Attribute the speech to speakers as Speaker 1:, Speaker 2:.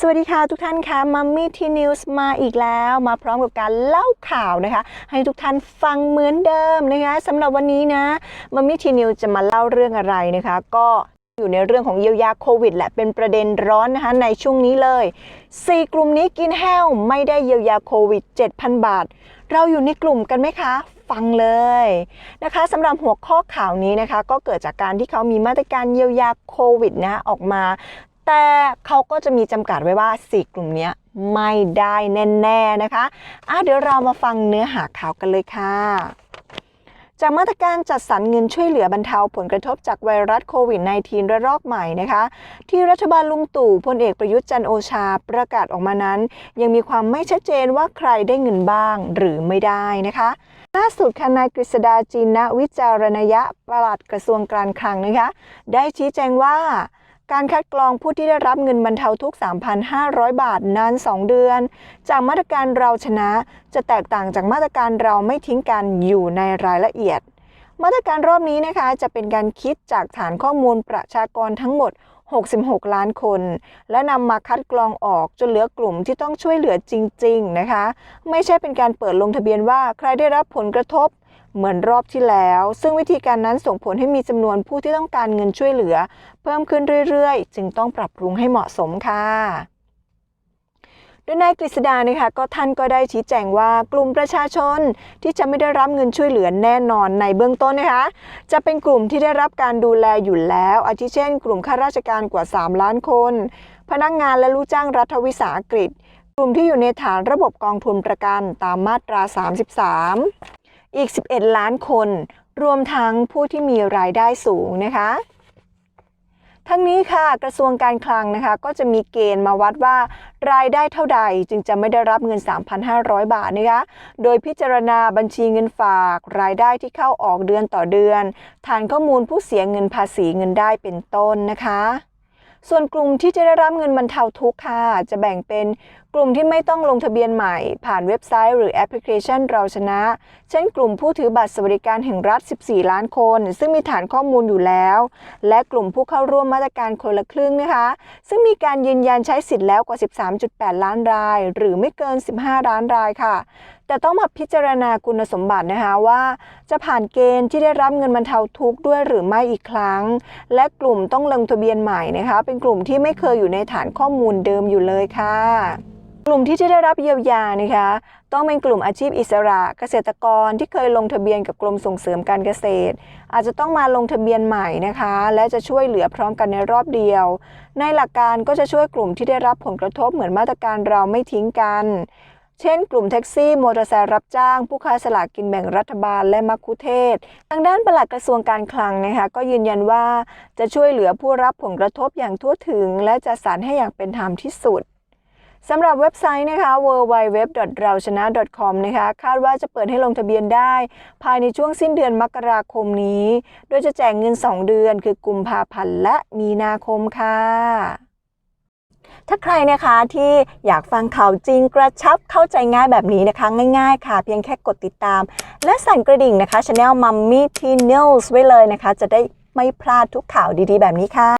Speaker 1: สวัสดีค่ะทุกท่านค่ะมัมมี่ทีนิวส์มาอีกแล้ว มาพร้อมกับการเล่าข่าวนะคะ ให้ทุกท่านฟังเหมือนเดิมนะคะสำหรับวันนี้นะมัมมี่ทีนิวจะมาเล่าเรื่องอะไรนะคะ ก็อยู่ในเรื่องของเยียวยาโควิดแหละเป็นประเด็นร้อนนะคะในช่วงนี้เลย 4 กลุ่มนี้กินแห้วไม่ได้เยียวยาโควิด 7,000 บาท เราอยู่ในกลุ่มกันไหมคะฟังเลยนะคะสำหรับหัวข้อข่าวนี้นะคะ ก็เกิดจากการที่เขามีมาตรการเยียวยาโควิดนะออกมา แต่เขาก็จะมีจำกัดไว้ว่า 4 กลุ่มนี้ไม่ได้แน่ๆนะคะอะเดี๋ยวเรามาฟังเนื้อหาข่าวกันเลยค่ะ จากมาตรการจัดสรรเงินช่วยเหลือบรรเทาผลกระทบจากไวรัสโควิด -19 ระลอกใหม่นะคะ ที่รัฐบาลลุงตู่พลเอกประยุทธ์จันโอชาประกาศออกมานั้น ยังมีความไม่ชัดเจนว่าใครได้เงินบ้างหรือไม่ได้นะคะล่าสุดค่ะนายกฤษดาจีนวิจารณยะประหลัดกระทรวงการคลังนะคะ ได้ชี้แจงว่า การคัดกรองผู้ที่ได้รับเงินบรรเทาทุก 3,500 บาทนาน 2 เดือน จากมาตรการเราชนะจะแตกต่างจากมาตรการเราไม่ทิ้งกันอยู่ในรายละเอียด มาตรการรอบนี้นะคะจะเป็นการคิดจากฐานข้อมูลประชากรทั้งหมด 66 ล้านคน และนำมาคัดกรองออกจนเหลือกลุ่มที่ต้องช่วยเหลือจริง ๆ นะคะ ไม่ใช่เป็นการเปิดลงทะเบียนว่าใครได้รับผลกระทบ เหมือนรอบที่แล้ว ซึ่งวิธีการนั้นส่งผลให้มีจำนวนผู้ที่ต้องการเงินช่วยเหลือ เพิ่มขึ้นเรื่อยๆ จึงต้องปรับปรุงให้เหมาะสมค่ะโดยนายกฤษดานะคะก็ท่านก็ได้ชี้แจงว่ากลุ่มประชาชนที่จะไม่ได้รับเงินช่วยเหลือแน่นอนในเบื้องต้นนะคะ จะเป็นกลุ่มที่ได้รับการดูแลอยู่แล้ว อาทิเช่น กลุ่มข้าราชการกว่า 3 ล้านคน พนักงานและลูกจ้างรัฐวิสาหกิจ กลุ่มที่อยู่ในฐานระบบกองทุนประกันตามมาตรา 33 อีก 11 ล้านคน รวมทั้งผู้ที่มีรายได้สูงนะคะ ทั้งนี้ค่ะกระทรวงการคลังนะคะ ก็จะมีเกณฑ์มาวัดว่ารายได้เท่าใดจึงจะไม่ได้รับเงิน 3,500 บาทนะคะ โดยพิจารณาบัญชีเงินฝาก รายได้ที่เข้าออกเดือนต่อเดือน ฐานข้อมูลผู้เสียเงินภาษีเงินได้เป็นต้นนะคะส่วนกลุ่มที่จะได้รับเงินบรรเทาทุกข์ค่ะ จะแบ่งเป็น กลุ่มที่ไม่ต้องลงทะเบียนใหม่ ผ่านเว็บไซต์หรือแอปพลิเคชันเราชนะ เช่นกลุ่มผู้ถือบัตรสวัสดิการแห่งรัฐ 14 ล้านคน ซึ่งมีฐานข้อมูลอยู่แล้ว และกลุ่มผู้เข้าร่วมมาตรการคนละครึ่งนะคะ ซึ่งมีการยืนยันใช้สิทธิ์แล้วกว่า 13.8 ล้านราย หรือไม่เกิน 15 ล้านรายค่ะแต่ต้องมาพิจารณาคุณสมบัตินะคะว่า จะผ่านเกณฑ์ที่ได้รับเงินบรรเทาทุกข์ด้วยหรือไม่อีกครั้ง และกลุ่มต้องลงทะเบียนใหม่นะคะ เป็นกลุ่มที่ไม่เคยอยู่ในฐานข้อมูลเดิมอยู่เลยค่ะ กลุ่มที่จะได้รับเยียวยานะคะต้องเป็นกลุ่มอาชีพอิสระเกษตรกรที่เคยลงทะเบียนกับกรมส่งเสริมการเกษตร อาจจะต้องมาลงทะเบียนใหม่นะคะ และจะช่วยเหลือพร้อมกันในรอบเดียว ในหลักการก็จะช่วยกลุ่มที่ได้รับผลกระทบเหมือนมาตรการเราไม่ทิ้งกัน เช่น กลุ่มแท็กซี่มอเตอร์ไซค์รับจ้าง ผู้ค้าสลากกินแบ่งรัฐบาลและมัคคุเทศ ทางด้านปลัดกระทรวงการคลังนะคะก็ยืนยันว่าจะช่วยเหลือผู้รับผลกระทบอย่างทั่วถึง และจะสรรให้อย่างเป็นธรรมที่สุด สำหรับเว็บไซต์นะคะ www.raochana.com นะคะ คาดว่าจะเปิดให้ลงทะเบียนได้ ภายในช่วงสิ้นเดือนมกราคมนี้ โดยจะแจกเงิน 2 เดือนคือกุมภาพันธ์และมีนาคมค่ะถ้าใครนะคะที่อยากฟังข่าวจริงกระชับเข้าใจง่ายแบบนี้นะคะ ง่ายๆ ค่ะ เพียงแค่กดติดตาม และสั่นกระดิ่งนะคะ Channel Mummy T News ไว้เลยนะคะ จะได้ไม่พลาดทุกข่าวดีๆ แบบนี้ค่ะ